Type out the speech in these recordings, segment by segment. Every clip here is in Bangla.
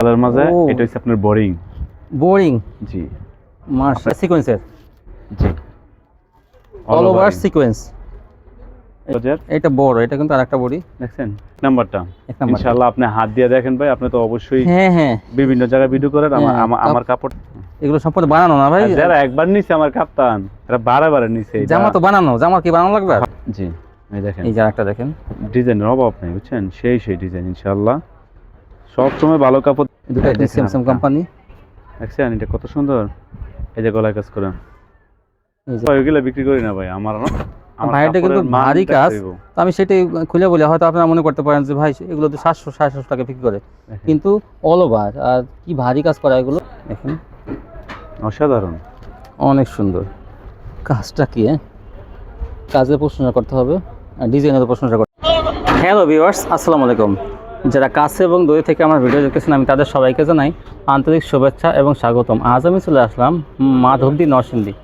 তাদের মাঝে এটা হচ্ছে আপনার বোরিং বোরিং জি। মার্শাল সিকোয়েন্সের জি। অল ওভার সিকোয়েন্স এটা বড় এটা কিন্তু আরেকটা বড়ি। দেখছেন? নাম্বারটা এক নাম্বার ইনশাআল্লাহ আপনি হাত দিয়ে দেখেন ভাই আপনি তো অবশ্যই হ্যাঁ হ্যাঁ। বিভিন্ন জায়গায় ভিডিও করেন আমার হ্যাঁ, আমার- কাপড় এগুলো সম্পূর্ণ বানানো না ভাই? যারা একবার নিছে আমার কাপ্তান এরা বারে বারে নিছে জামা তো বানানো জামা কি বানানো লাগবে? জি এই দেখেন। এই যে একটা দেখেন। ডিজাইনের অভাব নেই বুঝছেন? সেই সেই ডিজাইন ইনশাআল্লাহ। সব সময় ভালো কাপড় দুটো আপনারা। কোম্পানি দেখছেন? এটা কত সুন্দর। এই যে গলায় কাজ করেন। ওইগুলো বিক্রি করি না ভাই। আমার আমার ভাই, কিন্তু ভারী কাজ। তো আমি সেটাই খুলে বলি হয়তো আপনারা মনে করতে পারেন যে ভাই এগুলো তো সাতশো সাড়ে সাতশো টাকা বিক্রি করে। কিন্তু অল ওভার আর কি ভারী কাজ করা এগুলো। দেখেন। অসাধারণ। অনেক সুন্দর। কাজটা কি হ্যাঁ? কাজের প্রশংসা করতে হবে আর ডিজাইনের প্রশংসা করতে হ্যালো ভিউয়ার্স আসসালামু আলাইকুম। যারা কাছে এবং দূরে থেকে আমার ভিডিও দেখতেছেন, আমি তাদের সবাইকে জানাই আন্তরিক শুভেচ্ছা এবং স্বাগতম। আজ আমি চলে আসলাম মাধবদী নরসিংদী।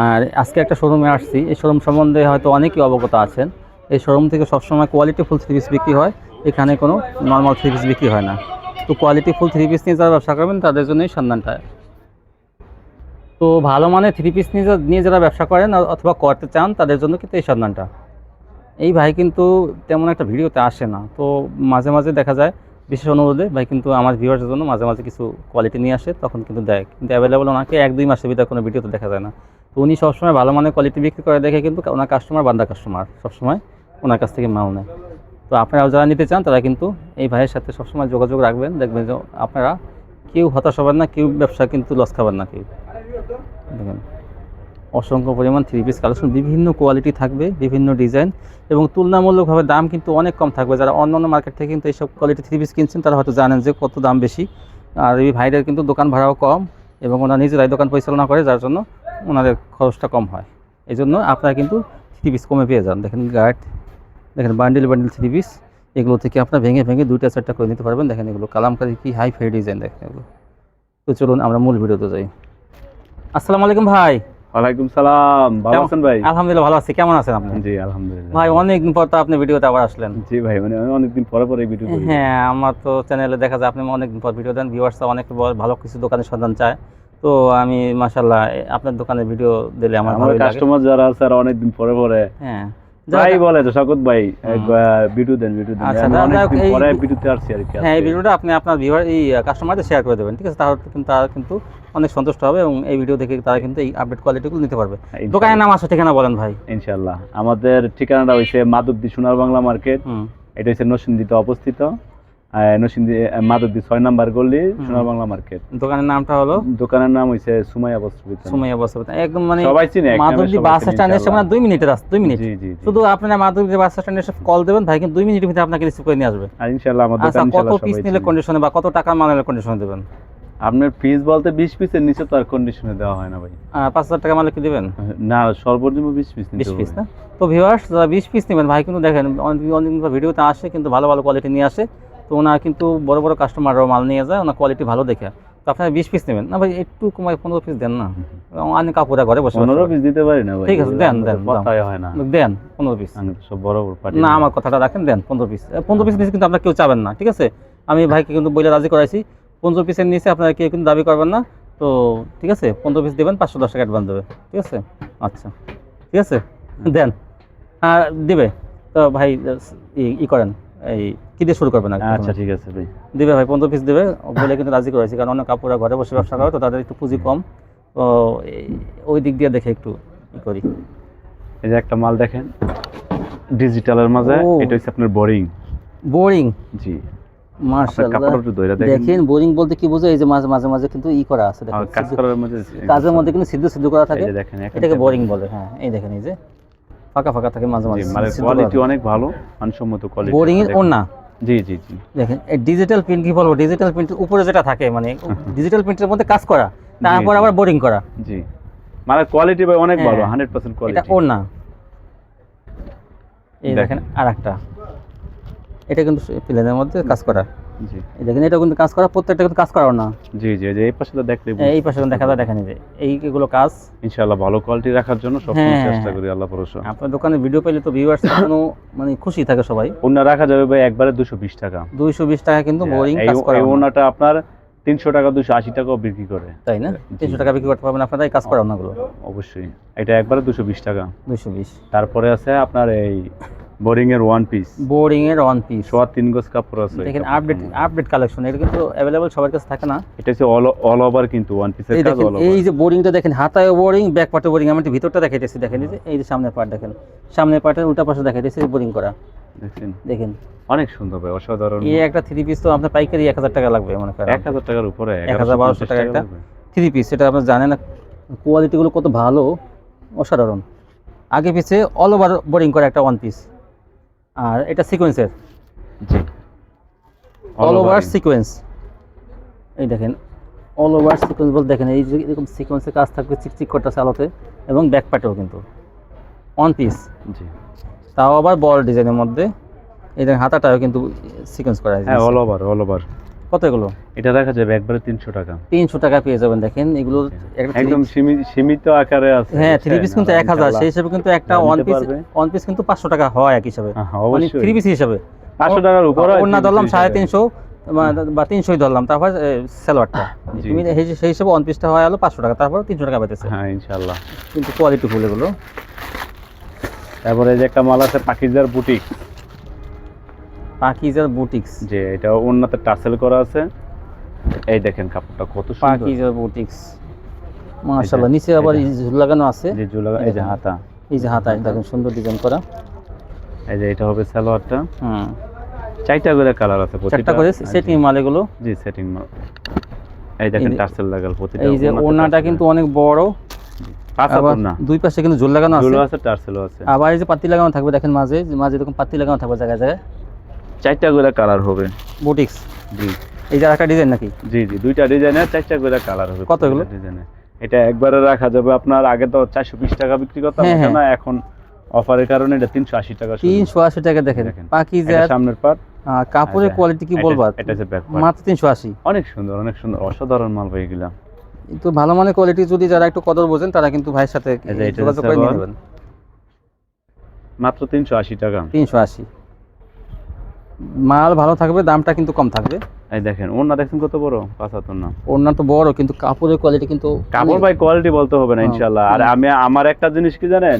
আর আজকে একটা শোরুমে আসছি। এই শোরুম সম্বন্ধে হয়তো অনেকেই অবগত আছেন। এই শোরুম থেকে সবসময় কোয়ালিটি ফুল থ্রি পিস বিক্রি হয়। এখানে কোনো নর্মাল থ্রি পিস বিক্রি হয় না। তো কোয়ালিটি ফুল থ্রি পিস নিয়ে যারা ব্যবসা করবেন, তাদের জন্যই সন্ধানটা। তো ভালো মানের থ্রি পিস নিয়ে যারা ব্যবসা করেন অথবা করতে চান, তাদের জন্য কিন্তু এই সন্ধানটা। এই ভাই কিন্তু তেমন একটা ভিডিওতে আসে না। তো মাঝে মাঝে দেখা যায়, বিশেষ অনুরোধে ভাই কিন্তু আমার ভিউয়ার্সের জন্য মাঝে মাঝে কিছু কোয়ালিটি নিয়ে আসে, তখন কিন্তু দেয়। কিন্তু অ্যাভেলেবল ওনাকে এক, দুই মাসের ভিতরে কোনো ভিডিওতে দেখা যায় না। তো উনি সবসময় ভালো মানের কোয়ালিটি বিক্রি করে দেখে কিন্তু ওনার কাস্টমার বান্দা কাস্টমার সবসময় ওনার কাছ থেকে মাল নেয়। তো আপনারাও যারা নিতে চান, তারা কিন্তু এই ভাইয়ের সাথে সবসময় যোগাযোগ রাখবেন, দেখবেন যে আপনারা কেউ হতাশ হবেন না, কেউ ব্যবসা কিন্তু লস খাবেন না কেউ। দেখেন। অসংখ্য পরিমাণ থ্রি পিস কালেকশন বিভিন্ন কোয়ালিটি থাকবে, বিভিন্ন ডিজাইন এবং তুলনামূলকভাবে দাম কিন্তু অনেক কম থাকবে। যারা অন্য অন্য মার্কেট থেকে কিন্তু এইসব কোয়ালিটি থ্রি পিস কিনছেন, তারা হয়তো জানেন যে কত দাম বেশি। আর এই ভাইদের কিন্তু দোকান ভাড়াও কম এবং ওনারা নিজেরাই দোকান পরিচালনা করে, যার জন্য ওনাদের খরচটা কম হয়। এই জন্য আপনারা কিন্তু থ্রি পিস কমে পেয়ে যান। দেখেন গার্ড দেখেন বান্ডিল বান্ডিল থ্রি পিস এগুলো থেকে আপনারা ভেঙে ভেঙে দুইটা চারটা করে নিতে পারবেন। দেখেন এগুলো কালামকারি, কি হাই ফাই ডিজাইন দেখেন এগুলো। তো চলুন আমরা মূল ভিডিওতে যাই। আসসালামু আলাইকুম ভাই। ওয়ালাইকুম সালাম। ভালো আছেন ভাই? আলহামদুলিল্লাহ ভালো আছি। কেমন আছেন আপনি? জি আলহামদুলিল্লাহ। ভাই অনেকদিন পর তো আপনি ভিডিওতে আবার আসলেন। জি ভাই মানে অনেকদিন পরে পরে ভিডিও করি। হ্যাঁ আমার তো চ্যানেলে দেখা যায় আপনি অনেকদিন পর ভিডিও দেন। ভিউয়ার্সরা অনেক ভালো কিছু দোকানের সন্ধান চায়। তো আমি মাশাআল্লাহ আপনার দোকানে ভিডিও দিলে আমার আমার ভালো লাগে। কাস্টমার যারা আছে আর অনেকদিন পরে পরে হ্যাঁ। ভাই বলে তো শকত ভাই। ভিডিও দেন ভিডিও দেন। আচ্ছা, পরে ভিডিওতে আসছি আর কি হ্যাঁ এই ভিডিওটা আপনি আপনার ভিউয়ার এই কাস্টমারদের শেয়ার করে দেবেন ঠিক আছে? তাহলে কিন্তু তারা কিন্তু অনেক সন্তুষ্ট হবে এবং এই ভিডিও দেখে তারা কিন্তু এই আপডেট কোয়ালিটিগুলো নিতে পারবে। দোকানের নাম আছে ঠিকানা বলেন ভাই। ইনশাআল্লাহ আমাদের ঠিকানাটা হইছে মাধবদী সোনার বাংলা মার্কেট। এটা হচ্ছে নরসিংদীতে অবস্থিত। ছয় নাম্বার গলি সোনার বাংলা মার্কেট। দোকানের নামটা হলো? দোকানের নাম হইছে সুমাইয়া সুমাইয়া বস্ত্র একদম মানে সবাই চিনে বাস চিনে, স্ট্যান্ড এসে মানে দুই মিনিটের রাস্তা দুই মিনিট। শুধু আপনারা বাস স্ট্যান্ডে এসে কল দেবেন ভাই কিন্তু দুই মিনিটের ভিতরে আপনাকে রিসিভ করে নিয়ে আসবে। আর ইনশাআল্লাহ আমার আচ্ছা দোকান কত পিস নিলে কন্ডিশনে বা কত টাকা কন্ডিশনে দেবেন? আপনার ফিস বলতে বিশ পিসের নিচে তো আর কন্ডিশনে দেওয়া হয় না ভাই। আহ, পাঁচ হাজার টাকা মালে কি দেবেন? না সর্বনিম্ন বিশ পিস বিশ পিস না? তো ভিউয়ার্স যারা বিশ পিস নেবেন ভাই কিন্তু দেখেন অনেক অনেক ভিডিওতে আসে কিন্তু ভালো ভালো কোয়ালিটি নিয়ে আসে। ওনার কিন্তু বড় বড় কাস্টমাররাও মাল নিয়ে যায় ওনার কোয়ালিটি ভালো দেখে। তো আপনারা বিশ পিস নেবেন। না ভাই একটু কমায় পনেরো পিস দেন না। অনেক কাপড়া ঘরে বসে পনেরো পিস দিতে পারি না ঠিক আছে, দেন, দেন, হয় না। দেন পনেরো পিস সব বড় বড় না আমার কথাটা রাখেন দেন পনেরো পিস পনেরো পিস নিচে কিন্তু আপনার কেউ চাবেন না ঠিক আছে? আমি ভাইকে কিন্তু বইলে রাজি করাইছি। পনেরো পিসের নিচে আপনারা কেউ কিন্তু দাবি করবেন না। তো ঠিক আছে? পনেরো পিস দেবেন পাঁচশো দশ টাকা অ্যাডভান্স দেবে। ঠিক আছে? আচ্ছা। ঠিক আছে? দেন। হ্যাঁ দিবে। তো ভাই ই করেন। এই কী দিয়ে শুরু করবেন আচ্ছা ঠিক আছে ভাই। দিবে ভাই পনেরো পিস দেবে বলে কিন্তু রাজি করেছি কারণ অনেক কাপড়রা ঘরে বসে ব্যবসা করে তো তাদের একটু পুঁজি কম। তো ওই দিক দিয়ে দেখে একটু ই করি। এই যে একটা মাল দেখেন ডিজিটালের মাঝে এটা হচ্ছে আপনার বোরিং। বোরিং? জি। দেখেন। বোরিং বলতে কি বোঝো এই যে মাঝে মাঝে মাঝে কিন্তু ই করা আছে মধ্যে কাজের মধ্যে কিন্তু সিদ্ধ সিদ্ধ করা থাকে। এটাকে বোরিং। বলে হ্যাঁ এই দেখেন এই যে ফাঁকা ফাঁকা থাকে মাঝে মাঝে মানে কোয়ালিটি অনেক ভালো মানসম্মত কোয়ালিটি বোরিং এর ওনা জি জি জি। দেখেন এই ডিজিটাল প্রিন্ট কি বলব? ডিজিটাল প্রিন্টের উপরে যেটা থাকে মানে ডিজিটাল প্রিন্টের মধ্যে কাজ করা তারপর আবার বোরিং করা। জি। মানে কোয়ালিটি ভাই অনেক ভালো হ্যাঁ। হান্ড্রেড কোয়ালিটি এটা ওর না এই দেখেন। আরেকটা। এটা কিন্তু প্লেনের মধ্যে কাজ করা। জি। দেখেন এটাও কিন্তু কাজ করা প্রত্যেকটা কিন্তু কাজ করাও না। জি জি এই যে এই পাশে তো দেখলে এই পাশে দেখা যায় দেখেন এই যে এই কাজ। ইনশাআল্লাহ ভালো কোয়ালিটি রাখার জন্য সব হ্যাঁ, চেষ্টা হ্যাঁ। করি আল্লাহ ভরসা। আপনার দোকানে ভিডিও পেলে তো ভিউয়ার্স কোনো মানে খুশি থাকে সবাই। ওনা রাখা যাবে ভাই একবারে দুশো বিশ টাকা। দুইশো বিশ টাকা কিন্তু বোরিং কাজ করা এই ওনাটা আপনার তিনশো টাকা দুশো আশি টাকাও বিক্রি করে। তাই না? তিনশো টাকা বিক্রি করতে পারবেন আপনারা এই কাজ করা ওনাগুলো। অবশ্যই। এটা একবারে দুশো বিশ টাকা। দুইশো বিশ। তারপরে আছে আপনার এই বোরিং এর ওয়ান পিস বোরিং এর ওয়ান পিস সোয়া তিন গজ কাপড় আছে দেখেন আপডেট আপডেট কালেকশন এটা কিন্তু অ্যাভেলেবল সবার কাছে থাকে না। এটা হচ্ছে অল অল ওভার কিন্তু ওয়ান পিসের কাজ দেখেন অল এই যে বোরিংটা দেখেন হাতায় বোরিং ব্যাক পার্টে বোরিং আমি ভিতরটা দেখাইতেছি দেখেন এই যে এই যে সামনের পার্ট দেখেন। সামনের পার্টের উল্টা পাশে দেখাইতেছি বোরিং করা। দেখছেন দেখেন। অনেক সুন্দর ভাই অসাধারণ। এই একটা থ্রি পিস তো আপনার পাইকারি এক হাজার টাকা লাগবে মনে করেন। এক হাজার টাকার উপরে 1200 টাকা একটা। থ্রি পিস সেটা আপনার জানেন না কোয়ালিটিগুলো কত ভালো অসাধারণ। আগে পিছে অল ওভার বোরিং করা একটা ওয়ান পিস আর এটা সিকোয়েন্সের জি। অল ওভার সিকোয়েন্স এই দেখেন অল ওভার সিকোয়েন্স বলতে দেখেন এই যে এরকম সিকোয়েন্সের কাজ থাকবে চিকচিক করতেছে আলোতে এবং ব্যাক পার্টেও কিন্তু। ওয়ান পিস জি। তাও আবার বল ডিজাইনের মধ্যে। এই দেখেন হাতাটাও কিন্তু সিকোয়েন্স করা হ্যাঁ অল ওভার অল ওভার কত এগুলো? এটা রাখা যাবে একবারে তিনশো টাকা। তিনশো টাকা পেয়ে যাবেন দেখেন এগুলো একদম সীমিত আকারে আছে। হ্যাঁ থ্রি পিস কিন্তু এক হাজার। সেই হিসাবে কিন্তু একটা ওয়ান পিস ওয়ান পিস কিন্তু পাঁচশো টাকা হয় এক হিসাবে। হ্যাঁ, মানে থ্রি পিস হিসাবে। পাঁচশো টাকার উপরে অন্য ধরলাম সাড়ে তিনশো বা তিনশোই ধরলাম। তারপর সালোয়ারটা। তুমি সেই হিসাবে ওয়ান পিসটা হয় হলো পাঁচশো টাকা। তারপর তিনশো টাকা পেতেছে হ্যাঁ ইনশাআল্লাহ। কিন্তু কোয়ালিটি ফুল এগুলো। তারপরে যে একটা মাল আছে পাকিজার বুটিক। পাকিজার বুটিক্স। যে এটা অন্যতে টাসেল করা আছে। এই দেখেন কাপড়টা কত সুন্দর। পাকিজার বুটিক্স। মাশাআল্লাহ নিচে আবার ঝুল লাগানো আছে। যে জুলা এই যে হাতা। এই যে হাতা দেখেন সুন্দর ডিজাইন করা। এই যে এটা হবে সালোয়ারটা। হুম। চারটা করে কালার আছে চারটা করে সেটিং মাল এগুলো। জি সেটিং মাল। এই দেখেন টাসেল লাগাল প্রতিটা এই যে ওনাটা কিন্তু অনেক বড়। দুই পাশে কিন্তু ঝুল লাগানো আছে। আবার এই যে পাতি লাগানো থাকবে দেখেন মাঝে মাঝে এরকম পাতি লাগানো থাকবে জায়গায় জায়গায়। চারটা করে কালার হবে। বুটিক্স জি। এই যে একটা ডিজাইন নাকি? জি জি দুইটা ডিজাইনের চারটা করে কালার হবে কত এগুলো? ডিজাইনে এটা একবারে রাখা যাবে আপনার আগে তো চারশো বিশ টাকা বিক্রি করতাম হ্যাঁ, হ্যাঁ। না এখন অফারের কারণে এটা তিনশো আশি টাকা। তিনশো আশি টাকা দেখেন। এটা সামনের আহ, কাপড়ের আচ্ছা, কোয়ালিটি কি এটা- বলবা? এটা ব্যাক মাত্র তিনশো আশি। অনেক সুন্দর অনেক সুন্দর অসাধারণ মাল ভাই এগুলা। কিন্তু ভালো মানের কোয়ালিটি যদি যারা একটু কদর বোঝেন তারা কিন্তু ভাইয়ের সাথে যোগাযোগ করে সালোয়ার। নেবেন। মাত্র তিনশো আশি টাকা। তিনশো আশি। মাল ভালো থাকবে দামটা কিন্তু কম থাকবে। এই দেখেন ওনা দেখছেন কত বড়? পাঁচাত্তর না ওনার তো বড় কিন্তু কাপড়ের কোয়ালিটি কিন্তু কাপড় ভাই কোয়ালিটি বলতে হবে না হ্যাঁ, ইনশাল্লাহ আর আমি আমার একটা জিনিস কি জানেন?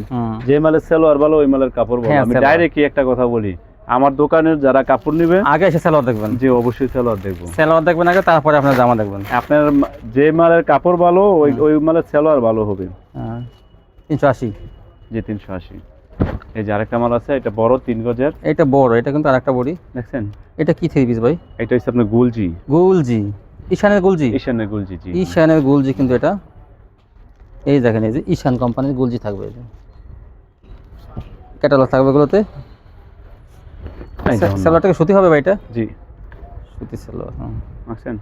যে মালের সেলোয়ার ভালো ওই মালের কাপড় ভালো। হ্যাঁ, আমি। ডাইরেক্ট একটা কথা বলি? আমার দোকানের যারা কাপড় নিবে আগে এসে সালোয়ার দেখবেন। যে অবশ্যই সেলোয়ার দেখব। সালোয়ার দেখবেন আগে তারপরে আপনার জামা দেখবেন। আপনার যে মালের কাপড় ভালো ওই ওই মালের সেলোয়ার ভালো হবে। হ্যাঁ, তিনশো আশি। যে তিনশো আশি। এই যে আরেকটা মাল আছে এটা বড় তিন গজের। এটা বড় এটা কিন্তু আরেকটা বড়ি। দেখছেন? এটা কি থ্রি পিস ভাই? এটা হচ্ছে আপনার গুলজি। গুলজি। ঈশানের গুলজি? ঈশানের গুলজি জি। ঈশানের গুলজি কিন্তু এটা। এই দেখেন এই যে ঈশান কোম্পানির গুলজি থাকবে ক্যাটালগ থাকবে এগুলোতে। দেখুন সুতি হবে ভাই এটা? জি। সুতি সালোয়ার হ্যাঁ দেখছেন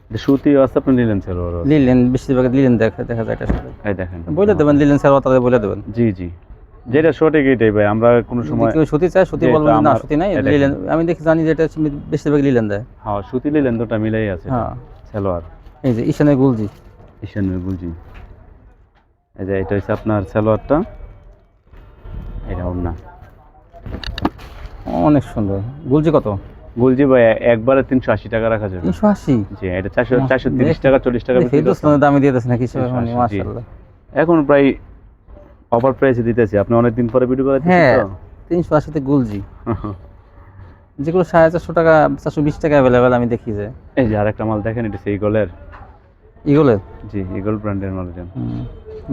এটা সুতিও আছে আপনি নিলেন সেলোয়ার লিলেন বেশিরভাগ লিলেন দেখা দেখা যায় এটা এই দেখেন। বলে দেবেন লিলেন সালোয়ার তাদের বলে দেবেন। জি জি। যেটা সঠিক এটাই ভাই আমরা কোনো সময় কেউ সুতি চায় সুতি বলবেন না সুতি নাই লিলেন আমি দেখি জানি যে বেশিরভাগ লিলেন দেয়। হ্যাঁ সুতি দুটা মিলাই আছে। হ্যাঁ। সেলোয়ার। এই যে ঈশানের গুলজি। ঈশানের গুলজি। এই যে এটা হচ্ছে আপনার সেলোয়ারটা। এটা না অনেক সুন্দর। গুলজি কত? গুলজি ভাই একবারে তিনশো আশি টাকা রাখা যাবে। তিনশো আশি? জি এটা চারশো চারশো তিরিশ টাকা চল্লিশ টাকা। দামে দিয়ে নাকি সে 380, জি। মাশাআল্লাহ। এখন প্রায় অফার প্রাইসে দিতেছি। আপনি অনেকদিন পরে ভিডিও করে হ্যাঁ তিনশো আশিতে গুলজি। যেগুলো সাড়ে চারশো টাকা চারশো বিশ টাকা অ্যাভেলেবেল আমি দেখি যে। এই যে আরেকটা মাল দেখেন এটা সেই ইগলের ইগলের জি ইগল ব্র্যান্ডের মাল। হুম।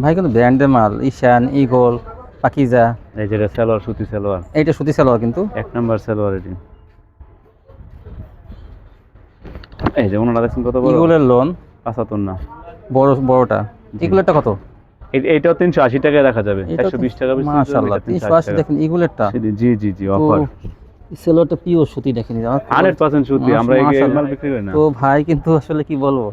ভাই কিন্তু ব্র্যান্ডের মাল ঈশান ইগল পাকিজা। এই যে এটা সালোয়ার সুতি সালোয়ার এইটা সুতি সালোয়ার কিন্তু। এক নাম্বার সালোয়ার এটি। এই যে ওনারা দেখছেন কত বড়? ইগলের লোন না। বড় বড়টা। ইগলেরটা কত? এইটাও তিনশো আশি টাকায় রাখা যাবে। চারশো বিশ টাকা মাশাআল্লাহ তিনশো আশি দেখেন ইগলেরটা জি জি জি অফার সেলোয়ারটা পিওর সুতি দেখেন হান্ড্রেড পার্সেন্ট সুতি আমরা এই এই মাশাআল্লাহ। মাল বিক্রি করি না। তো ভাই কিন্তু আসলে কি বলব?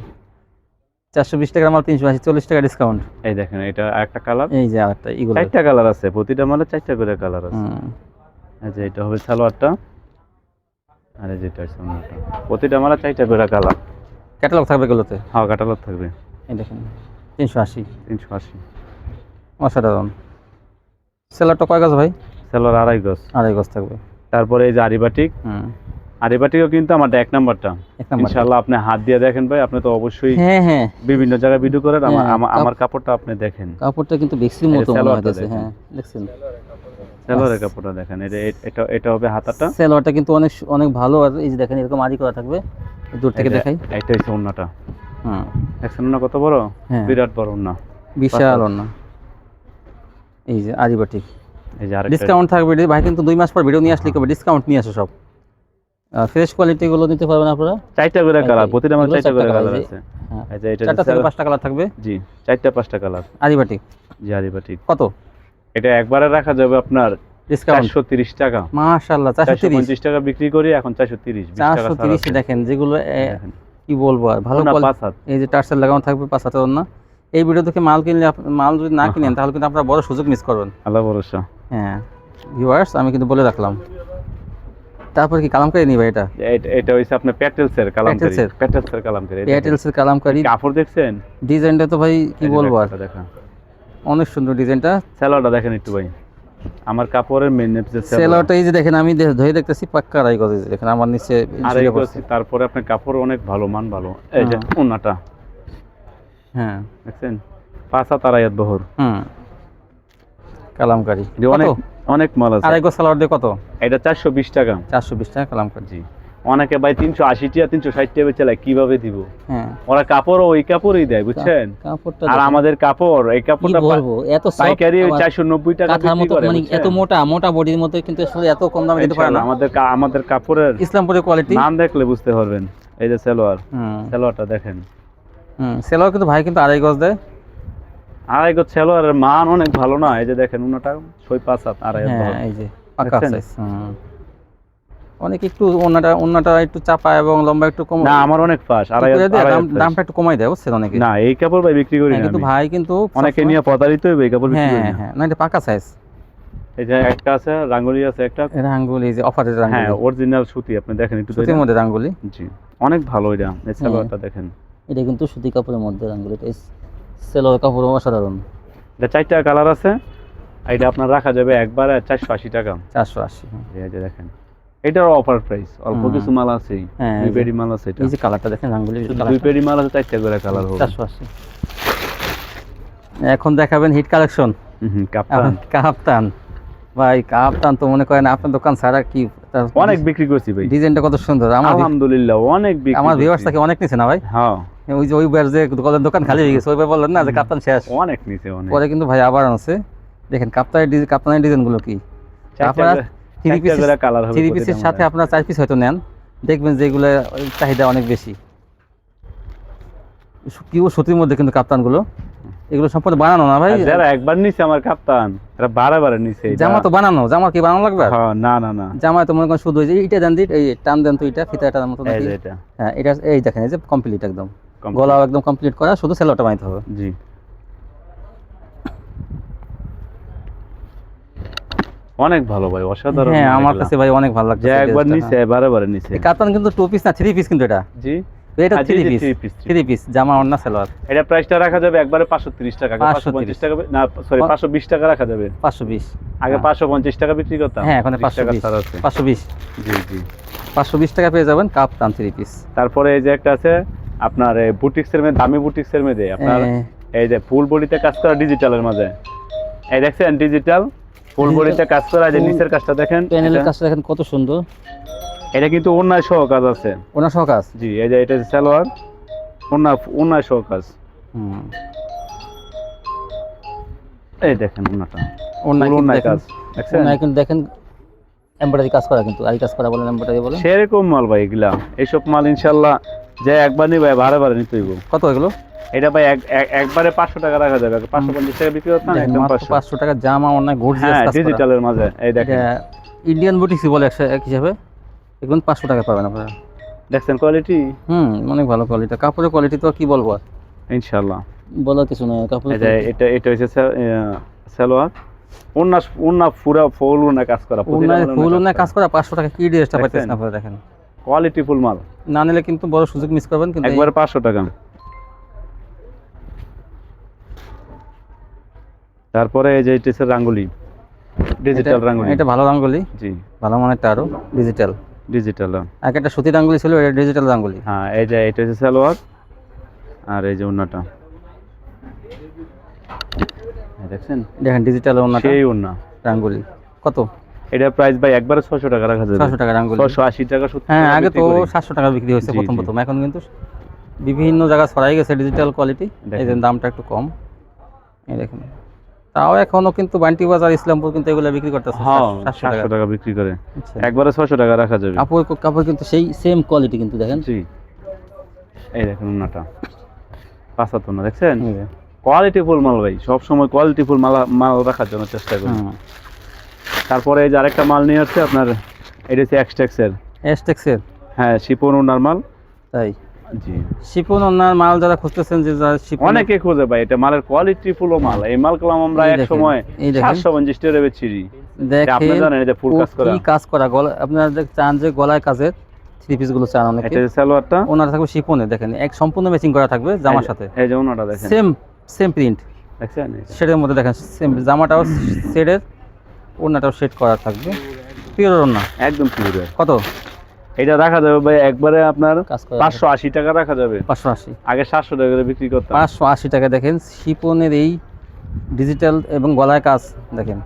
চারশো বিশ টাকার মাল তিনশো আশি চল্লিশ টাকা ডিসকাউন্ট এই দেখেন এটা একটা কালার এই যে আরেকটা ইগল চারটা কালার আছে প্রতিটা মালে চারটা করে কালার আছে। যে এটা হবে সালোয়ারটা। আর এই যেটা হচ্ছে অন্যটা প্রতিটা মালা চারটা করে কালার। ক্যাটালগ থাকবে এগুলোতে? হাওয়া কাটালার থাকবে। এই দেখেন তিনশো আশি। তিনশো আশি। অসাধারণ। সেলারটা কয় গাছ ভাই? সালোয়ার আড়াই গজ। আড়াই গাছ থাকবে। তারপরে এই যে আরিবাটিক। আরিবাটিকও কিন্তু আমার এক নাম্বারটা। ইনশাল্লাহ আপনি হাত দিয়ে দেখেন ভাই আপনি তো অবশ্যই হ্যাঁ হ্যাঁ। বিভিন্ন জায়গায় ভিডিও করেন আমার হ্যাঁ, আমার- কাপড়টা আপনি দেখেন। কাপড়টা কিন্তু বেক্সির মতো মনে দেখেন। হ্যাঁ দেখছেন? সালোয়ারের কাপড়টা দেখেন এটা এটা এটা হবে হাতাটা। সেলোয়ারটা কিন্তু অনেক অনেক ভালো আর এই যে দেখেন এরকম আড়ি করা থাকবে। দূর থেকে দেখাই। এটা হচ্ছে ওন্নাটা হুম। দেখছেন ওন্না কত বড়? হ্যাঁ। বিরাট বড় ওন্না বিশাল না এই যে আরিবাটি এই যে আরেকটা। ডিসকাউন্ট থাকবে। ভাই কিন্তু দুই মাস পর ভিডিও নিয়ে আসলে কবে ডিসকাউন্ট নিয়ে আসো সব। ফ্রেশ কোয়ালিটি গুলো নিতে পারবেন আপনারা। চারটা করে কালার প্রতিটা আমার চারটা করে কালার আছে। হ্যাঁ। এটা চারটা থেকে পাঁচটা কালার থাকবে। জি চারটা পাঁচটা কালার আরিবাটি জি আরিবাটিক কত? এটা একবারে রাখা যাবে আপনার চারশো তিরিশ টাকা। মাশাআল্লাহ চারশো পঞ্চাশ টাকা বিক্রি করি এখন চারশো তিরিশ চারশো তিরিশে দেখেন যেগুলো কি বলব আর ভালো ওন্না quality- পাঁচ হাত। এই যে টার্সেল লাগানো থাকবে পাঁচ হাতের না এই ভিডিও থেকে মাল কিনলে মাল যদি না কিনেন তাহলে কিন্তু আপনারা বড় সুযোগ মিস করবেন। আল্লাহ ভরসা। হ্যাঁ। ভিউয়ার্স আমি কিন্তু বলে রাখলাম। তারপর কি কালামকারি নিবে এটা? এটা- আপনার প্যাটেলসের কালামকারি। প্যাটেলসের? প্যাটেলসের কালামকারি এই কালামকারি। কাপড় দেখছেন? ডিজাইনটা তো ভাই কি বলব আর? অনেক সুন্দর ডিজাইনটা। স্যালোয়ারটা দেখেন একটু ভাই। আমার কাপড়ের মেন সেলারটা এই যে দেখেন আমি ধরে দেখতেছি পাক্কা আড়াই গজ দেখেন আমার নিচে এই পড়ছে। তারপরে আপনার কাপড় অনেক ভালো মান ভালো। এই যে হুম। ওন্নাটা। হ্যাঁ। দেখছেন? পাঁচ আড়াই বহর। হুম। কালামকারি। অনেক অনেক মাল আছে। আড়াই গজ সালোয়ার দিয়ে কত? এটা চারশো বিশ টাকা। চারশো বিশ টাকা কালামকারি। জি। অনেকে ভাই তিনশো আশি টাকা তিনশো ষাট টাকা বেচে লায়, কীভাবে দিব? হ্যাঁ। ওরা কাপড় ওই কাপড়ই দেয় বুঝছেন? আর আমাদের কাপড় এই কাপড়টা এত পাইকারি চারশো নব্বই টাকা মানে এত মোটা মোটা বডির মধ্যে কিন্তু এত কম দামে দিতে পারে না। আমাদের আমাদের কাপড়ের ইসলামপুরের কোয়ালিটি নাম দেখলে বুঝতে পারবেন এই যে সেলোয়ার। সেলোয়ারটা দেখেন। হুম সেলার কিন্তু ভাই কিন্তু আড়াই গজ দেয়। আড়াই গজ সালোয়ারের মান অনেক ভালো না এই যে দেখেন উনাটা ছয় পাঁচ সাত আড়াই হ্যাঁ এই যে পাকা সাইজ অনেক একটু ওনাটা ওনাটা একটু চাপা এবং লম্বা একটু কম না আমার অনেক ফাঁস আড়াই size। দামটা একটু কমাই দেয় বুঝছেন অনেকে? না এই কাপড় ভাই বিক্রি করি হ্যাঁ, না কিন্তু ভাই কিন্তু অনেকে নিয়ে প্রতারিত হইবে এই কাপড় বিক্রি হ্যাঁ করি হ্যাঁ না। হ্যাঁ না এটা পাকা সাইজ এই যে একটা আছে রাঙ্গুলি আছে একটা? এটা আঙ্গুলি যে অফারের হ্যাঁ অরিজিনাল সুতি আপনি দেখেন একটু সুতির মধ্যে আঙ্গুলি জি অনেক ভালো এটা এই সালোয়ারটা দেখেন। এটা কিন্তু সুতি কাপড়ের মধ্যে রাঙ্গুলি আঙ্গুলি সেলোর কাপড় অসাধারণ। এটা চারটা কালার আছে আর এটা আপনার রাখা যাবে একবারে চারশো আশি টাকা। চারশো আশি। এই যে দেখেন। এটার অফার প্রাইস অল্প কিছু মাল আছেই হ্যাঁ, দুই পেরি মাল আছে এটা। এই যে কালারটা দেখেন আঙ্গুলি শুধু দুই পেরি মাল আছে চারটা করে কালার হবে। চারশো আশি। এখন দেখাবেন হিট কালেকশন হুম, কাপ্তান। কাপ্তান। ভাই কাপ্তান তো মনে করেন আপনার দোকান ছাড়া কি অনেক বিক্রি করছি ভাই। ডিজাইনটা কত সুন্দর। আমার আলহামদুলিল্লাহ অনেক বিক্রি আমার। ভিউয়ার্স থেকে অনেক নিছে না ভাই? হ্যাঁ। ওই যে ওই বার যে দোকানের দোকান খালি হয়ে গেছে ওইবার বললেন না যে কাপ্তান শেষ। অনেক নিচে অনেক। পরে কিন্তু ভাই আবার আনছে। দেখেন কাপ্তানের ডিজাইন কাপ্তানের ডিজাইনগুলো কি? আপনারা থ্রি করে কালার হবে থ্রি পিসের সাথে আপনারা চার পিস হয়তো নেন। দেখবেন যে এগুলো চাহিদা অনেক বেশি। সুতির মধ্যে কিন্তু কাপ্তানগুলো। এগুলো সম্পূর্ণ বানানো না ভাই। যারা একবার নিছে আমার কাপ্তান এরা বারে বারে নিছে জামা তো বানানো জামা কি বানানো লাগবে হ্যাঁ, না না না। জামা তো মনে করেন শুধু ওই যে ইটা দেন দিট এই টান দেন তো এটা ফিতাটার মতো নাকি? এটা। হ্যাঁ এটা এই দেখেন এই যে কমপ্লিট একদম। গলাও একদম কমপ্লিট করা শুধু সেলোটা বানাইতে হবে। জি। অনেক ভালো ভাই অসাধারণ হ্যাঁ আমার কাছে ভাই অনেক ভালো লাগছে একবার নিছে বারে বারে কাতান কিন্তু টু পিস না থ্রি পিস কিন্তু এটা। জি। এটা হ্যাঁ, থ্রি পিস থ্রি পিস জামা সেলোয়ার। এটা প্রাইসটা রাখা যাবে একবারে পাঁচশো তিরিশ টাকা আগে 530 525 টাকা না সরি পা- পাঁচশো বিশ টাকা রাখা যাবে। পাঁচশো বিশ আগে হ্যাঁ। পাঁচশো পঞ্চাশ টাকা বিক্রি করতাম। হ্যাঁ এখন 30 পাঁচশো টাকা বিশ ছাড় আছে। পাঁচশো বিশ। জি জি। পাঁচশো বিশ টাকা পেয়ে যাবেন কাপ টান থ্রি পিস তারপরে এই যে একটা আছে আপনার বুটিক্সের মেয়ে দামি বুটিক্সের মেয়ে আপনার এই যে ফুল বডিতে কাজ করা ডিজিটালের মাঝে। এই দেখছেন ডিজিটাল ফুল বডিতে কাজ করা যে নিচের কাজটা দেখেন প্যানেলের কাজটা দেখেন কত সুন্দর। এটা কিন্তু সহ কাজ আছে। ওনার সহ কাজ? জি এই যে এটা সালোয়ার সহ কাজ। হুম। এই দেখেন ওনার অন্যায় কাজ ওনার কিন্তু দেখেন এমব্রয়ডারি কাজ করা কিন্তু আরি কাজ করা বলেন এমব্রয়ডারি বলেন সেরকম মাল ভাই এগুলা। এইসব মাল ইনশাল্লাহ যে একবার নিবে বারে বারে নিতে হইব। কত এগুলো? এটা ভাই এক- এক- একবারে পাঁচশো টাকা রাখা যাবে। পাঁচশো পঞ্চাশ টাকা বিক্রি দেখেন, একদম পাঁচশো। টাকা জামা অনেক গর্জিয়াস হ্যাঁ ডিজিটালের মাঝে। এই দেখেন। ইন্ডিয়ান বুটিক্সই বলে একশো এক হিসাবে। এগুলো পাঁচশো টাকা পাবেন আপনারা। দেখছেন কোয়ালিটি হুম অনেক ভালো কোয়ালিটি কাপড়ের কোয়ালিটি তো কি বলব আর? ইনশাল্লাহ বলার কিছু নয় কাপড়ের এটা এটা হচ্ছে সালোয়ার। ওন্না ওন্না পুরা ফুল কাজ করা ফুল কাজ করা। পাঁচশো টাকা কি ড্রেসটা পাইতেছেন আপনারা দেখেন। কোয়ালিটি ফুল মাল। না নিলে কিন্তু বড় সুযোগ মিস করবেন কিন্তু একবার পাঁচশো টাকা। তারপরে এই যে টিসের রাঙ্গুলি। ডিজিটাল রাঙ্গুলি। এটা ভালো রাঙ্গুলি। জি। ভালো মানেরটা আরও ডিজিটাল ডিজিটাল এক একটা সুতি রাঙ্গুলি ছিল এটা ডিজিটাল রাঙ্গুলি। হ্যাঁ এই যে এটা হচ্ছে সালোয়ার আর এই যে ওন্নাটা। দেখছেন? দেখেন ডিজিটাল ওনাটা সেই ওন্না। রাঙ্গুলি। কত? এটা প্রাইস ভাই একবারে ছশো টাকা রাখা ছশো টাকা হ্যাঁ আগে তো বিক্রি করি। সাতশো টাকা বিক্রি হয়েছে প্রথম প্রথম। এখন কিন্তু বিভিন্ন জায়গায় ছড়াই গেছে ডিজিটাল কোয়ালিটি এই যে দামটা একটু কম। এই দেখেন। তাও এখনও কিন্তু বান্টি বাজার ইসলামপুর কিন্তু এগুলো বিক্রি করতেছে হ্যাঁ সাতশো টাকা। বিক্রি করে। আচ্ছা। একবারে ছশো টাকা রাখা যাবে। কাপড় কাপড় কিন্তু সেই সেম কোয়ালিটি কিন্তু দেখেন। জি। এই দেখুন ওন্নাটা পাঁচাত ওন্না দেখছেন? কোয়ালিটি ফুল মাল ভাই। সব সময় কোয়ালিটি ফুল মাল মাল রাখার জন্য চেষ্টা করি। হুম। তারপরে এই যে আরেকটা মাল নিয়ে আসছে আপনার এটা হচ্ছে এক্সটেক্সের এসটেক্সের হ্যাঁ শিপন ওনার মাল। তাই? জি। শিপন ওনার মাল যারা খুঁজতেছেন যে যারা অনেকে খোঁজে ভাই এটা মালের কোয়ালিটি ফুল মাল। এই মাল কলাম আমরা এক সময় এই দেখেন। সাতশো পঞ্চাশ টাকা বেচছি আপনি জানেন এটা ফুল কাজ করা। কি কাজ করা? গলা আপনারা যে চান যে গলায় কাজের থ্রি পিসগুলো চান অনেকে। এটা সালোয়ারটা? ওনার থাকবে শিপনে দেখেন এক সম্পূর্ণ ম্যাচিং করা থাকবে জামার সাথে। এই যে ওনাটা দেখেন। সেম সেম প্রিন্ট দেখছেন। শেডের মধ্যে দেখেন সেম জামাটাও শেডের ওনাটাও সেট করা থাকবে। পিওর ওনা একদম পিওর কত? এটা রাখা যাবে ভাই একবারে আপনার পাঁচশো আশি টাকা রাখা যাবে। পাঁচশো আশি। আগে সাতশো টাকা করে বিক্রি করতাম। পাঁচশো আশি টাকা দেখেন শিপনের এই ডিজিটাল এবং গলায় কাজ দেখেন।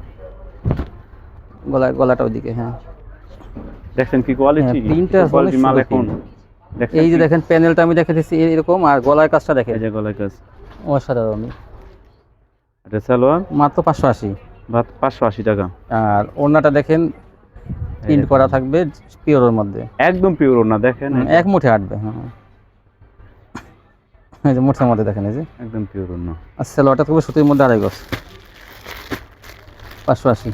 গলায় গলাটা ওইদিকে হ্যাঁ। দেখেন কি কোয়ালিটি হ্যাঁ, print টা কোয়ালিটি মাল এখন। এই যে দেখেন প্যানেলটা আমি দেখে দিচ্ছি এরকম আর গলায় কাজটা দেখেন। এই যে গলায় কাজ। অসাধারণ। এটা সালোয়ার? মাত্র পাঁচশো আশি। ভাত পাঁচশো আশি টাকা। আর ওড়নাটা দেখেন প্রিন্ট করা থাকবে পিওরের মধ্যে। একদম পিওর না দেখেন। এক মুঠে আটবে হ্যাঁ এই যে মুঠের মধ্যে দেখেন এই যে। একদম পিওর না আর সেলোয়ারটা থাকবে সুতির মধ্যে আড়াই গজ। পাঁচশো আশি।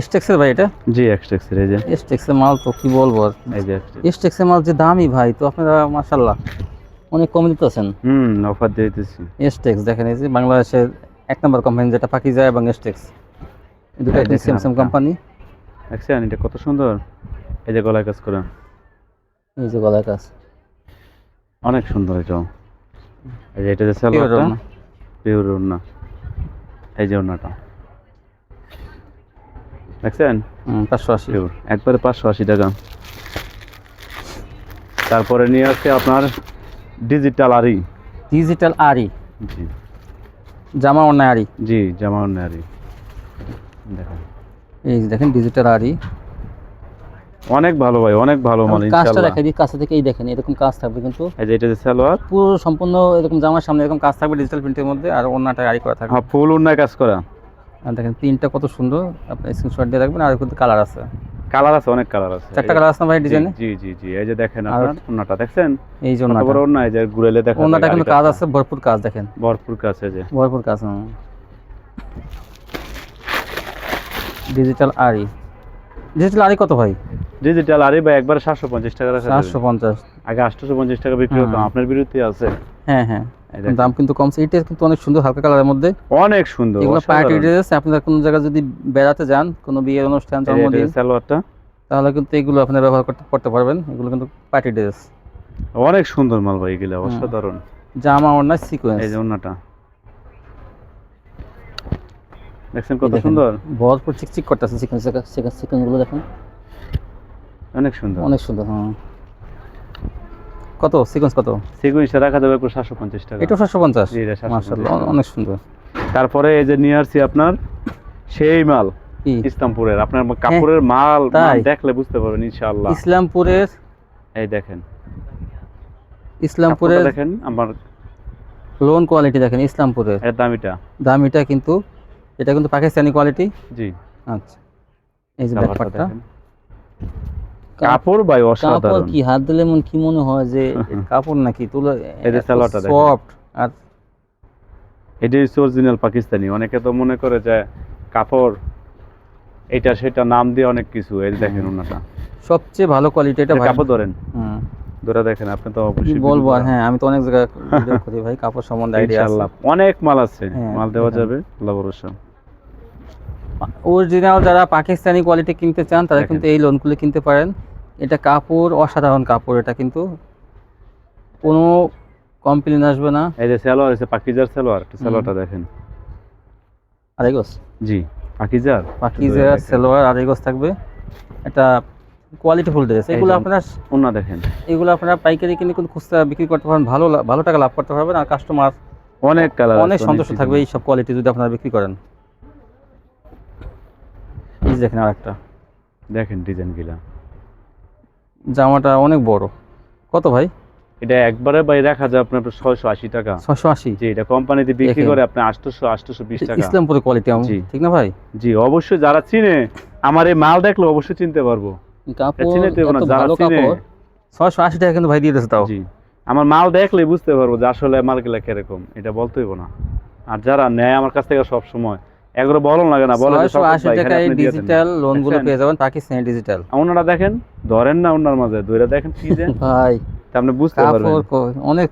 এসটেক্সের ভাই এটা? জি এক্সটেক্সের এই যে। এসটেক্সের মাল তো কি বলব এই যে। এসটেক্সের মাল যে দামি ভাই তো আপনারা মাসাল্লাহ অনেক কম দিতেছেন। হুম অফার দিতেছি। এসটেক্স দেখেন এই যে বাংলাদেশের এক নম্বর কোম্পানি যেটা পাকিজা এবং এসটেক্স দুটো আপনারা। কোম্পানি দেখছেন এটা কত সুন্দর। এই যে গলায় কাজ করা এই যে গলায় কাজ। অনেক সুন্দর এটাও। এই যে এটা যে সালোয়ারটা। পিওর না এই যে ওড়নাটা। দেখছেন? পাঁচশো আশি। একবারে পাঁচশো আশি টাকা। তারপরে নিয়ে আসছে আপনার ডিজিটাল আরি ডিজিটাল আরি জি। জামা অন্যায় আরি জি জামা আরি দেখেন। এই যে দেখেন ডিজিটাল আরি অনেক ভালো ভাই অনেক ভালো মাল কাজটা দেখাই দিই কাছে থেকে এই দেখেন এরকম কাজ থাকবে কিন্তু। এই যে এটা যে সালোয়ার। পুরো সম্পূর্ণ এরকম জামার সামনে এরকম কাজ থাকবে ডিজিটাল প্রিন্টের মধ্যে আর অন্যটা আরি করা থাকবে। হ্যাঁ ফুল উন্নয় কাজ করা। আর দেখেন প্রিন্টটা কত সুন্দর। আপনি স্ক্রিনশট দিয়ে রাখবেন আর কিন্তু কালার আছে। কালার আছে অনেক কালার আছে। চারটা কালার আছে ভাই ডিজাইনে জি জি জি এই যে দেখেন আপনার ওন্নাটা দেখছেন? এই যে ওন্নাটা বড় ওন্না এই যে ঘুরেলে দেখা যায় ওন্নাটা কিন্তু কাজ। আছে ভরপুর কাজ দেখেন। ভরপুর কাজ এই যে। ভরপুর কাজ ডিজিটাল আরি ডিজিটাল আরি কত ভাই? ডিজিটাল আরে ভাই একবার সাতশো পঞ্চাশ টাকা চারশো পঞ্চাশ। আগে আটশোশো পঞ্চাশ টাকা বিক্রি হতো আপনার বিরুদ্ধে আছে। হ্যাঁ হ্যাঁ। দেখেন। দাম কিন্তু কমছে। এটা কিন্তু অনেক সুন্দর হালকা কালারের মধ্যে। অনেক সুন্দর এগুলো পার্টি ড্রেস আপনারা কোনো জায়গায় যদি বেড়াতে যান কোনো বিয়ের অনুষ্ঠান জন্মদিন সালোয়ারটা। তাহলে কিন্তু এগুলো আপনারা ব্যবহার করতে করতে পারবেন। এগুলো কিন্তু পার্টি ড্রেস। অনেক সুন্দর মাল ভাই এগুলা অসাধারণ। জামা ওড়না সিকোয়েন্স। এই যে ওন্নাটা দেখছেন কত সুন্দর? ভরপুর চিকচিক করতেছে সিকোয়েন্স সিকোয়েন্সগুলো দেখুন। অনেক সুন্দর। অনেক সুন্দর হ্যাঁ কত? সিকোয়েন্স কত? সিকুয়েন্সে রাখা যাবে একটু সাতশো পঞ্চাশ টাকা। এটা সাতশো পঞ্চাশ? জি, এটা 750 মার্শাল্লাহ অনেক সুন্দর। তারপরে এই যে নিয়ে আসছি আপনার সেই মাল ইসলামপুরের। আপনার কাপড়ের মাল দেখলে বুঝতে পারবেন ইনশাআল্লাহ। ইসলামপুরের? এই দেখেন। ইসলামপুরের দেখেন আমার লোন কোয়ালিটি দেখেন ইসলামপুরের। এর দামিটা। দামিটা কিন্তু এটা কিন্তু পাকিস্তানি কোয়ালিটি জি। আচ্ছা। এই যে ব্যাপারটা। কাপড় ভাই কাপড় অসাধারণ কি? হাত দিলে মন কি মনে হয় যে কাপড় নাকি তুলো যে সালোয়ারটা। সফট আর এটি হচ্ছে অরিজিনাল পাকিস্তানি। অনেকে তো মনে করে যে কাপড় এটা সেটা নাম দিয়ে অনেক কিছু। এই দেখেন ওনাটা। সবচেয়ে ভালো কোয়ালিটি এটা এটা ভাই। কাপড় ধরেন। হুম। ধরে দেখেন আপনি তো অবশ্যই বলব হ্যাঁ আমি তো অনেক জায়গায় ভিডিও করি ভাই কাপড় সম্বন্ধে। আইডিয়া আছে। ইনশাআল্লাহ। অনেক মাল আছে। হ্যাঁ, মাল দেওয়া যাবে আল্লাহ ভরসা। অরিজিনাল যারা পাকিস্তানি কোয়ালিটি কিনতে চান তারা কিন্তু এই লোনগুলো কিনতে পারেন। এটা কাপড় অসাধারণ কাপড় এটা কিন্তু। কোনো কমপ্লেন আসবে না। এই যে সালোয়ার আছে পাকিজার সালোয়ার একটু সালোয়ারটা দেখেন। আড়াইগোস জি পাকিজার। পাকিজা দেখেন। সেলোয়ার আড়াইগোস থাকবে। এটা কোয়ালিটি ফুল ড্রেস এগুলো আপনার ওনা দেখেন। এগুলো আপনারা পাইকারি কিনে কিন্তু খুচরা বিক্রি করতে পারেন ভালো ভালো টাকা লাভ করতে পারবেন। আর কাস্টমার অনেক কালার অনেক সন্তুষ্ট থাকবে এই সব কোয়ালিটি যদি আপনারা বিক্রি করেন। এই দেখেন আর একটা দেখেন ডিজাইনগুলা। জামাটা অনেক বড়। কত ভাই? এটা একবারে বাই রাখা যায় আপনার ছয়শো আশি টাকা। ছশো আশি? জি এটা কোম্পানিতে বিক্রি করে আপনি আটশোশো আটশোশো বিশ টাকা। ইসলামপুরের কোয়ালিটি জি। ঠিক না ভাই? জি অবশ্যই যারা চিনে আমার এই মাল দেখলে অবশ্যই চিনতে পারব। কাপড় চিনে তো না যারা চিনে। ছয়শো আশি টাকা কিন্তু ভাই দিয়ে দিয়েছে তাও। জি। আমার মাল দেখলে বুঝতে পারব যে আসলে মালগুলা কীরকম এটা বলতে না। আর যারা নেয় আমার কাছ থেকে সব সময় এগুলো বলন লাগে না বলে টাকায়। ডিজিটাল লোনগুলো পেয়ে যাবেন পাকিস্তানি ডিজিটাল ওনারা দেখেন? ধরেন না ওনার মাঝে দুইটা দেখেন কি যে? ভাই আপনি বুঝতে পারবেন। কাপড় অনেক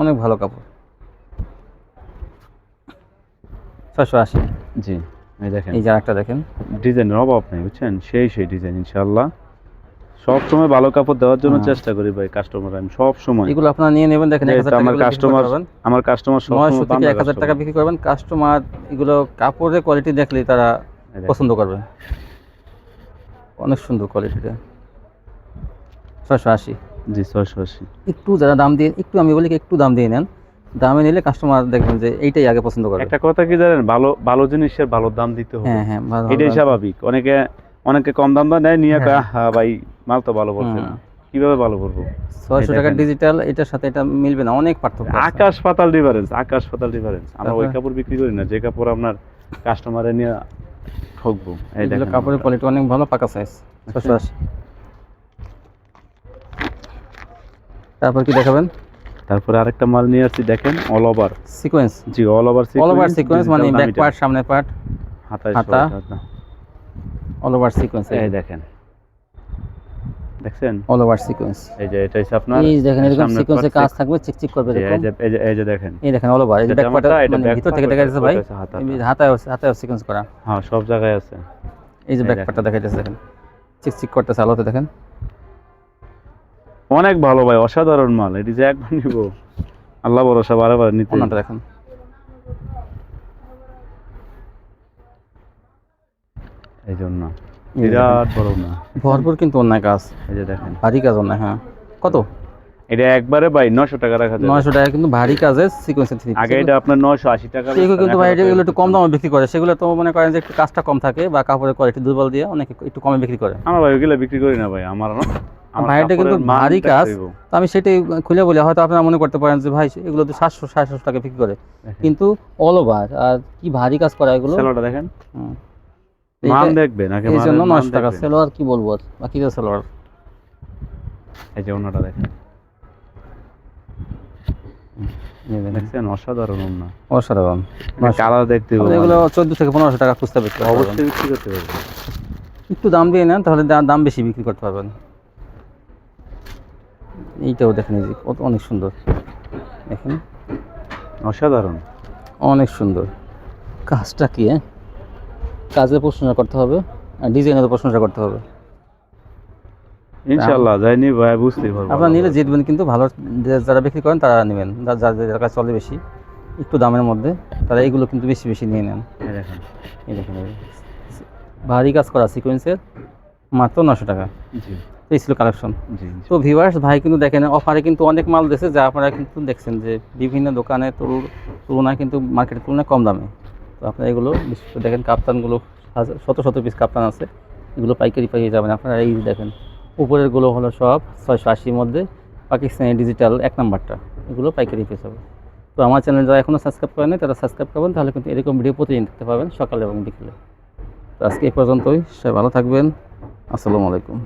অনেক ভালো কাপড়। ছয়শো আশি। জি এই দেখেন। এই যে একটা দেখেন। ডিজাইনের অভাব নেই বুঝছেন? সেই সেই ডিজাইন ইনশাআল্লাহ। সব সময় ভালো কাপড় দেওয়ার জন্য হ্যাঁ। চেষ্টা করি ভাই কাস্টমার আমি সব সময় এগুলো আপনারা নিয়ে নেবেন দেখেন আমার কাস্টমার আমার কাস্টমার সব সময় থেকে এক হাজার টাকা বিক্রি করবেন। কাস্টমার এগুলো কাপড়ের কোয়ালিটি দেখলেই তারা পছন্দ করবে। অনেক সুন্দর কোয়ালিটিটা ছয়শো আশি। জি ছয়শো আশি। একটু যারা দাম দিয়ে একটু আমি বলি একটু দাম দিয়ে নেন। দামে নিলে কাস্টমার দেখবেন যে এইটাই আগে পছন্দ করবে। একটা কথা কি জানেন? ভালো ভালো জিনিসের ভালো দাম দিতে হবে। হ্যাঁ হ্যাঁ এটাই স্বাভাবিক। অনেকে অনেকে কম দাম দাম নেয় নিয়ে হ্যাঁ। হ্যাঁ ভাই মাল তো ভালো বলছে না কীভাবে ভালো করব ছয়শো দেখেন। ডিজিটাল এটার সাথে এটা মিলবে না অনেক পার্থক্য আকাশ পাতাল ডিফারেন্স আকাশ পাতাল ডিফারেন্স আমরা ওই তারপরে? কাপড় বিক্রি করি না যে কাপড় আপনার কাস্টমারে নিয়ে ঠকবো। এই কাপড়ের কোয়ালিটি অনেক ভালো পাকা সাইজ ছয়শো আশি। তারপর কি দেখাবেন? তারপরে আরেকটা মাল নিয়ে আসছি দেখেন অল ওভার সিকোয়েন্স জি all over all over sequence মানে ব্যাক পার্ট সামনে পার্ট হাতা। হাতা। অল ওভার সিকোয়েন্স এই দেখেন। দেখছেন? অল ওভার সিকোয়েন্স এই যে এটা হচ্ছে আপনার এই দেখেন এরকম part কাজ থাকবে চিকচিক করবে এরকম যে এই যে এই যে দেখেন। এই দেখেন অল ওভার এই যে মানে ভিতর থেকে দেখা যাচ্ছে ভাই হাতায় হাতায় সিকোয়েন্স করা। হ্যাঁ সব জায়গায় আছে। এই যে এই ব্যাক দেখেন। পার্টটা দেখা যাচ্ছে দেখেন। চিকচিক করতেছে আলোতে দেখেন। অনেক ভালো ভাই অসাধারণ মাল। এটি যে একবার নিব। আল্লাহ ভরসা বারে বারে নিতে। দেখেন। এই জন্য বিরাট বড় না। ভরপুর কিন্তু অন্যায় কাজ। এই যে দেখেন। ভারী কাজ অন্যায় হ্যাঁ। কত? এটা একবারে ভাই টাকা রাখা যায় টাকা কিন্তু ভারী কাজের সিকোয়েন্সের থ্রি আগে এটা আপনার নশো আশি টাকা সেগুলো কিন্তু ভাই এগুলো একটু কম দামে বিক্রি করে। সেগুলো তো মনে করেন যে একটু কাজটা কম থাকে বা কাপড়ের কোয়ালিটি দুর্বল দিয়ে অনেকে একটু কমে বিক্রি করে। আমার ভাই বিক্রি করি না ভাই আমার না। আমার ভাই, এটা কিন্তু ভারী কাজ। তো আমি সেটাই খুলে বলি হয়তো আপনারা মনে করতে পারেন যে ভাই এগুলো তো সাতশো সাড়ে সাতশো টাকা বিক্রি করে। কিন্তু অল ওভার আর কি ভারী কাজ করা এগুলো। দেখেন। হুম। মান দেখবেন আগে এই জন্য মান টাকা সেলোয়ার কি বলব আর? বাকি যে সেলোয়ার। এই যে দেখেন। দেখছেন অসাধারণ ওনা অসাধারণ। কালার দেখতে হবে। এগুলো চোদ্দ থেকে পনেরোশো টাকা খুঁজতে বিক্রি পারবেন। অবশ্যই বিক্রি করতে একটু দাম দিয়ে নেন তাহলে দাম বেশি বিক্রি করতে পারবেন। এইটাও দেখেন এই যে অনেক সুন্দর। দেখেন। অসাধারণ। অনেক সুন্দর। কাজটা কি হ্যাঁ? কাজের প্রশংসা করতে হবে আর ডিজাইনের প্রশংসা করতে হবে। ইনশাআল্লাহ যাইনি ভাই বুঝতে পারব আপনারা নিলে জিতবেন কিন্তু ভালো যারা বিক্রি করেন তারা নেবেন। যাদের কাছে চলে বেশি একটু দামের মধ্যে তারা এইগুলো কিন্তু বেশি বেশি নিয়ে নেন। এই দেখেন। ভারী কাজ করা সিকোয়েন্সের মাত্র নশো টাকা। জি। এই ছিল কালেকশন তো ভিউয়ার্স ভাই কিন্তু দেখেন অফারে কিন্তু অনেক মাল দিয়েছে যা আপনারা কিন্তু দেখছেন যে বিভিন্ন দোকানে তুল- তুলনায় কিন্তু মার্কেটের তুলনায় কম দামে। তো আপনারা এগুলো বিশেষ করে দেখেন কাপ্তানগুলো শত শত পিস কাপ্তান আছে। এগুলো পাইকারি পাইয়ে যাবেন। আপনারা এই দেখেন, উপরেরগুলো হলো সব ছয়শো আশির মধ্যে পাকিস্তানি ডিজিটাল এক নাম্বারটা। এগুলো পাইকারি পেয়ে যাবে তো আমার চ্যানেল যারা এখনও সাবস্ক্রাইব করেন তারা সাবস্ক্রাইব করবেন, তাহলে কিন্তু এরকম ভিডিও প্রতিদিন দেখতে পাবেন সকালে এবং বিকেলে। তো আজকে এই পর্যন্তই। সবাই ভালো থাকবেন। আসসালামু আলাইকুম।